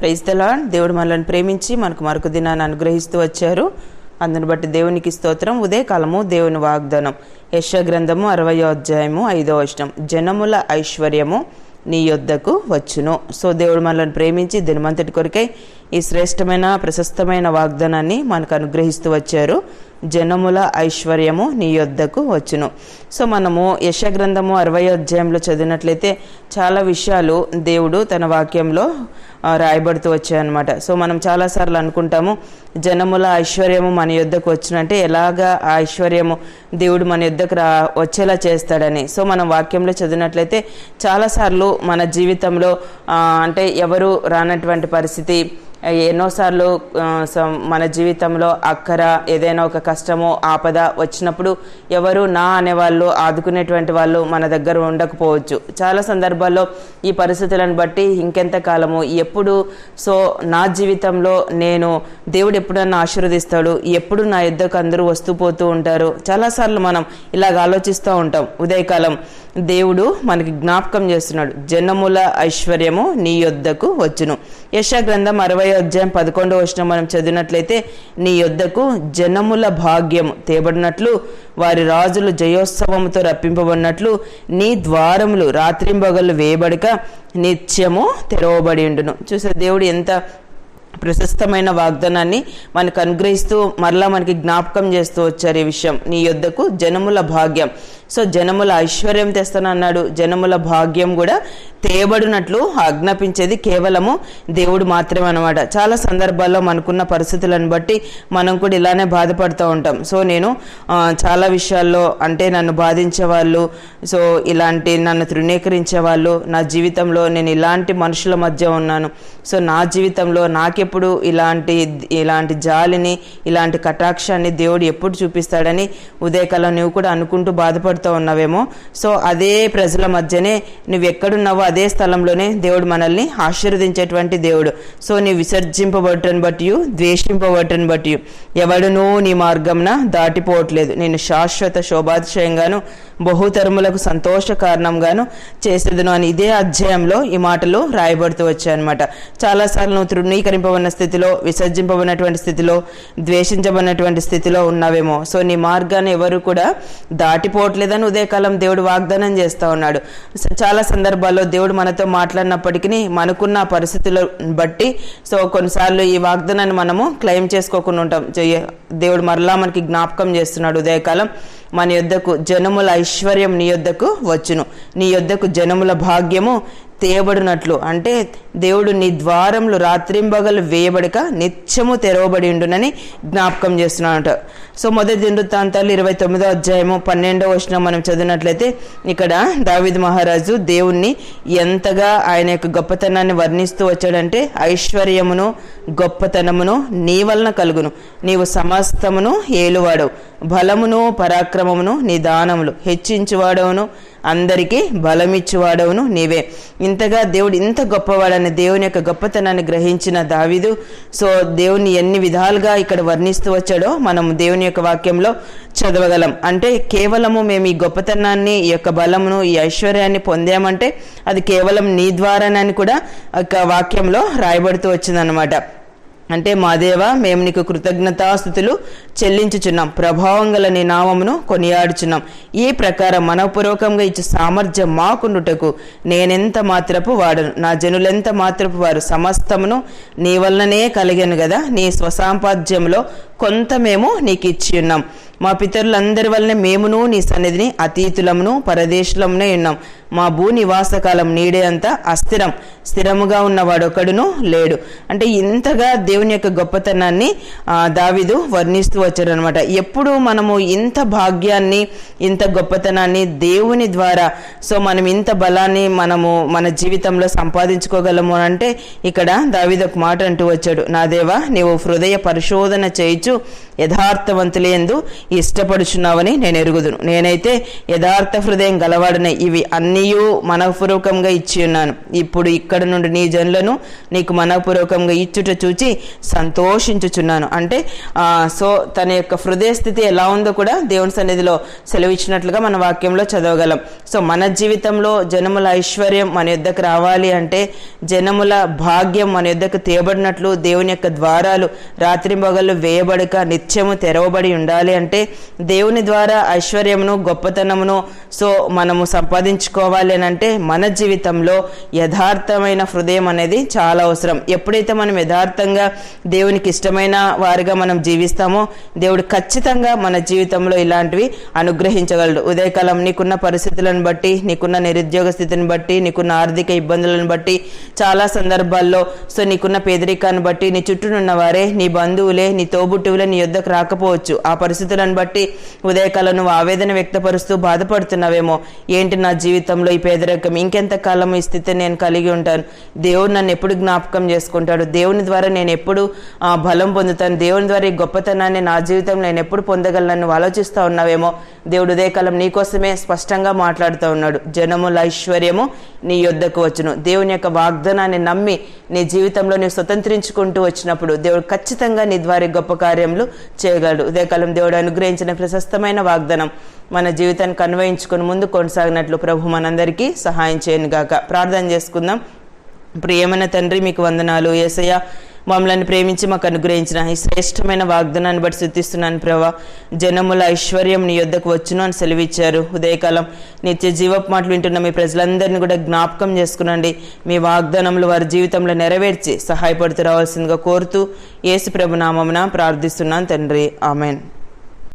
Praise దలాన్ దేవుడు మనల్ని ప్రేమించి మనకు మరొక దినాన్ని అనుగ్రహిస్తూ వచ్చారు. అందుని బట్టి దేవునికి స్తోత్రం. ఉదయకాలము దేవుని వాగ్దానం. యశ గ్రంథము అరవయో అధ్యాయము ఐదో అష్టం జనముల ఐశ్వర్యము నీ యొద్దకు వచ్చును. సో దేవుడు మనల్ని ప్రేమించి దినమంతటి కొరకై ఈ శ్రేష్టమైన ప్రశస్తమైన వాగ్దానాన్ని మనకు అనుగ్రహిస్తూ వచ్చారు. జనముల ఐశ్వర్యము నీ యొద్దకు వచ్చును. సో మనము యశగ్రంథము అరవై అధ్యాయంలో చదివినట్లయితే చాలా విషయాలు దేవుడు తన వాక్యంలో రాయబడుతూ వచ్చాయన్నమాట. సో మనం చాలాసార్లు అనుకుంటాము జనముల ఐశ్వర్యము మన యొద్దకు వచ్చినంటే ఎలాగా ఆ ఐశ్వర్యము దేవుడు మన యొద్దకు రా వచ్చేలా చేస్తాడని. సో మనం వాక్యంలో చదివినట్లయితే చాలాసార్లు మన జీవితంలో అంటే ఎవరు రానటువంటి పరిస్థితి ఎన్నోసార్లు మన జీవితంలో అక్కర ఏదైనా ఒక కష్టమో ఆపద వచ్చినప్పుడు ఎవరు నా అనేవాళ్ళు ఆదుకునేటువంటి వాళ్ళు మన దగ్గర ఉండకపోవచ్చు. చాలా సందర్భాల్లో ఈ పరిస్థితులను బట్టి ఇంకెంత కాలము ఎప్పుడు సో నా జీవితంలో నేను దేవుడు ఎప్పుడు నన్ను ఆశీర్వదిస్తాడు ఎప్పుడు నా యుద్ధకు అందరూ వస్తూ పోతూ ఉంటారు. చాలాసార్లు మనం ఇలాగ ఆలోచిస్తూ ఉంటాం. ఉదయకాలం దేవుడు మనకి జ్ఞాపకం చేస్తున్నాడు. జనముల ఐశ్వర్యము నీ యొద్దకు వచ్చును. యశా గ్రంథం అరవై అధ్యాయం పదకొండవ వచ్చిన మనం చదివినట్లయితే నీ యొద్దకు జనముల భాగ్యం తేబడినట్లు వారి రాజులు జయోత్సవముతో రప్పింపబడినట్లు నీ ద్వారములు రాత్రింబగళ్ళు వేయబడక నిత్యము తెరవబడి ఉండును. చూసే దేవుడు ఎంత ప్రశస్తమైన వాగ్దానాన్ని మనకు అనుగ్రహిస్తూ మరలా మనకి జ్ఞాపకం చేస్తూ వచ్చారు ఈ విషయం. నీ యొద్దకు జనముల భాగ్యం. సో జనముల ఐశ్వర్యం తెస్తానన్నాడు జనముల భాగ్యం కూడా తేబడినట్లు ఆజ్ఞాపించేది కేవలము దేవుడు మాత్రమే అనమాట చాలా సందర్భాల్లో మనకున్న పరిస్థితులను బట్టి మనం కూడా ఇలానే బాధపడుతూ ఉంటాం. సో నేను చాలా విషయాల్లో అంటే నన్ను బాధించే వాళ్ళు సో ఇలాంటి నన్ను తృణీకరించే వాళ్ళు నా జీవితంలో నేను ఇలాంటి మనుషుల మధ్య ఉన్నాను. సో నా జీవితంలో నాకే ఎప్పుడు ఇలాంటి ఇలాంటి జాలిని ఇలాంటి కటాక్షాన్ని దేవుడు ఎప్పుడు చూపిస్తాడని ఉదయకాలం నువ్వు కూడా అనుకుంటూ బాధపడుతూ ఉన్నావేమో. సో అదే ప్రజల మధ్యనే నువ్వు ఎక్కడున్నావో అదే స్థలంలోనే దేవుడు మనల్ని ఆశీర్వదించేటువంటి దేవుడు. సో నీ విసర్జింపబట్టని బట్టి ద్వేషింపబట్టని బట్టి ఎవడునూ నీ మార్గంన దాటిపోవట్లేదు. నేను శాశ్వత శోభాతిశయంగాను బహుతరములకు సంతోష కారణంగాను చేసేదను అని ఇదే అధ్యాయంలో ఈ మాటలు రాయబడుతూ వచ్చాయన్నమాట. చాలాసార్లు నువ్వు తృణీకరింపబడిన స్థితిలో విసర్జింపబడినటువంటి స్థితిలో ద్వేషించబడినటువంటి స్థితిలో ఉన్నావేమో. సో నీ మార్గాన్ని ఎవరు కూడా దాటిపోవట్లేదని ఉదయకాలం దేవుడు వాగ్దానం చేస్తూ ఉన్నాడు. చాలా సందర్భాల్లో దేవుడు మనతో మాట్లాడినప్పటికీ మనకున్న పరిస్థితుల బట్టి సో కొన్నిసార్లు ఈ వాగ్దానాన్ని మనము క్లెయిమ్ చేసుకోకుండా ఉంటాం. దేవుడు మరలా మనకి జ్ఞాపకం చేస్తున్నాడు ఉదయకాలం. మన యొద్దకు జనముల ఐశ్వర్యం నీ యొద్దకు వచ్చును. నీ యొద్దకు జనముల భాగ్యము తేయబడినట్లు అంటే దేవుడు నీ ద్వారములు రాత్రింబగలు వేయబడక నిత్యము తెరవబడి ఉండునని జ్ఞాపకం చేస్తున్నాడట. సో మొదటి దిండుతాంతాలు ఇరవై తొమ్మిదో అధ్యాయము పన్నెండవ వచ్చిన మనం చదివినట్లయితే ఇక్కడ దావిద్ మహారాజు దేవుణ్ణి ఎంతగా ఆయన యొక్క గొప్పతనాన్ని వర్ణిస్తూ వచ్చాడంటే ఐశ్వర్యమును గొప్పతనమును నీ వలన కలుగును. నీవు సమస్తమును ఏలువాడవు. బలమును పరాక్రమమును నీ దానములు హెచ్చించువాడవును. అందరికీ బలమిచ్చువాడవును నీవే. ఇంతగా దేవుడు ఇంత గొప్పవాడని దేవుని యొక్క గొప్పతనాన్ని గ్రహించిన దావిదు సో దేవుని ఎన్ని విధాలుగా ఇక్కడ వర్ణిస్తూ వచ్చాడో మనం దేవుని యొక్క వాక్యంలో చదవగలం. అంటే కేవలము మేము ఈ గొప్పతనాన్ని ఈ యొక్క బలమును ఈ ఐశ్వర్యాన్ని పొందామంటే అది కేవలం నీ ద్వారానని కూడా ఒక వాక్యంలో రాయబడుతూ వచ్చిందనమాట అంటే మా దేవ మేము నీకు కృతజ్ఞతాస్థుతులు చెల్లించుచున్నాం. ప్రభావం గల నీ నామమును కొనియాడుచున్నాం. ఈ ప్రకారం మనపూర్వకంగా ఇచ్చే సామర్థ్యం మాకుండుటకు నేనెంత మాత్రపు వాడను. నా జనులెంత మాత్రపు వారు సమస్తమును నీ వలననే కలిగాను కదా నీ స్వసాంపాద్యంలో కొంత మేము నీకు ఇచ్చి ఉన్నాం మా పితరులందరి వల్లనే మేమును నీ సన్నిధిని అతీతులమును పరదేశులమునే ఉన్నాం. మా భూ నివాసకాలం నీడే అంతా అస్థిరం. స్థిరముగా ఉన్నవాడొకడును లేడు. అంటే ఇంతగా దేవుని యొక్క గొప్పతనాన్ని దావిదు దావీదు వర్ణిస్తూ వచ్చారనమాట ఎప్పుడు మనము ఇంత భాగ్యాన్ని ఇంత గొప్పతనాన్ని దేవుని ద్వారా సో మనం ఇంత బలాన్ని మనము మన జీవితంలో సంపాదించుకోగలము అంటే ఇక్కడ దావీదు ఒక మాట అంటూ వచ్చాడు. నా దేవా నీవు హృదయ పరిశోధన చేయించు యథార్థవంతులేందు ఇష్టపడుచున్నావని నేను ఎరుగుదును. నేనైతే యథార్థ హృదయం గలవాడనే. ఇవి అన్నీయూ మనపూర్వకంగా ఇచ్చి ఉన్నాను. ఇప్పుడు ఇక్కడ నుండి నీ జనులను నీకు మనపూర్వకంగా ఇచ్చుట చూచి సంతోషించుచున్నాను. అంటే సో తన యొక్క హృదయ స్థితి ఎలా ఉందో కూడా దేవుని సన్నిధిలో సెలవిచ్చినట్లుగా మన వాక్యంలో చదవగలం. సో మన జీవితంలో జనముల ఐశ్వర్యం మన యుద్ధకు రావాలి అంటే జనముల భాగ్యం మన యుద్ధకు తేబడినట్లు దేవుని యొక్క ద్వారాలు రాత్రి వేయబడక వేయబడక నిత్యము తెరవబడి ఉండాలి అంటే దేవుని ద్వారా ఐశ్వర్యమును గొప్పతనమును సో మనము సంపాదించుకోవాలి అని అంటే మన జీవితంలో యథార్థమైన హృదయం అనేది చాలా అవసరం. ఎప్పుడైతే మనం యథార్థంగా దేవునికి ఇష్టమైన వారిగా మనం జీవిస్తామో దేవుడు ఖచ్చితంగా మన జీవితంలో ఇలాంటివి అనుగ్రహించగలడు. ఉదయకాలం నీకున్న పరిస్థితులను బట్టి నీకున్న నిరుద్యోగ స్థితిని బట్టి నీకున్న ఆర్థిక ఇబ్బందులను బట్టి చాలా సందర్భాల్లో సో నీకున్న పేదరికాన్ని బట్టి నీ చుట్టూనున్న వారే నీ బంధువులే నీ తోబుట్టువులే నీ యొద్దకు రాకపోవచ్చు. ఆ పరిస్థితులను బట్టి ఉదయకాలం నువ్వు ఆవేదన వ్యక్తపరుస్తూ బాధపడుతున్నావేమో. ఏంటి నా జీవితంలో ఈ పేదరికం? ఇంకెంత కాలం ఈ స్థితిని నేను కలిగి ఉంటాను? దేవుడు నన్ను ఎప్పుడు జ్ఞాపకం చేసుకుంటాడు? దేవుని ద్వారా నేను ఎప్పుడు ఆ, బలం పొందుతాను? దేవుని ద్వారా ఈ గొప్పతనాన్ని నా జీవితంలో నేను ఎప్పుడు పొందగలను? ఆలోచిస్తూ ఉన్నావేమో? దేవుడు ఉదయకాలం నీకోసమే స్పష్టంగా మాట్లాడుతూ ఉన్నాడు. జనముల ఐశ్వర్యము నీ యొద్దకు వచ్చును. దేవుని యొక్క వాగ్దానాన్ని నమ్మి నీ జీవితంలో నీవు స్వతంత్రించుకుంటూ వచ్చినప్పుడు దేవుడు ఖచ్చితంగా నీ ద్వారా గొప్ప కార్యములు చేయగలడు. ఉదయకాలం దేవుడు అనుగ్రహించిన ప్రశస్తమైన వాగ్దానం. మన జీవితాన్ని కన్వయించుకుని ముందు కొనసాగినట్లు ప్రభు మనందరికీ సహాయం చేయను గాక ప్రార్థన చేసుకుందాం. ప్రియమైన తండ్రి మీకు వందనాలు. ఏసయ్య మమ్మల్ని ప్రేమించి మాకు అనుగ్రహించిన ఈ శ్రేష్టమైన వాగ్దానాన్ని బట్టి శుద్ధిస్తున్నాను ప్రభా. జనముల ఐశ్వర్యం నీ యొద్దకు వచ్చును అని సెలవిచ్చారు. ఉదయకాలం నిత్య జీవపు మాటలు వింటున్న మీ ప్రజలందరినీ కూడా జ్ఞాపకం చేసుకునండి. మీ వాగ్దానములు వారి జీవితంలో నెరవేర్చి సహాయపడుతూ రావాల్సిందిగా కోరుతూ యేసు ప్రభు నామమున ప్రార్థిస్తున్నాను తండ్రి. ఆమెన్.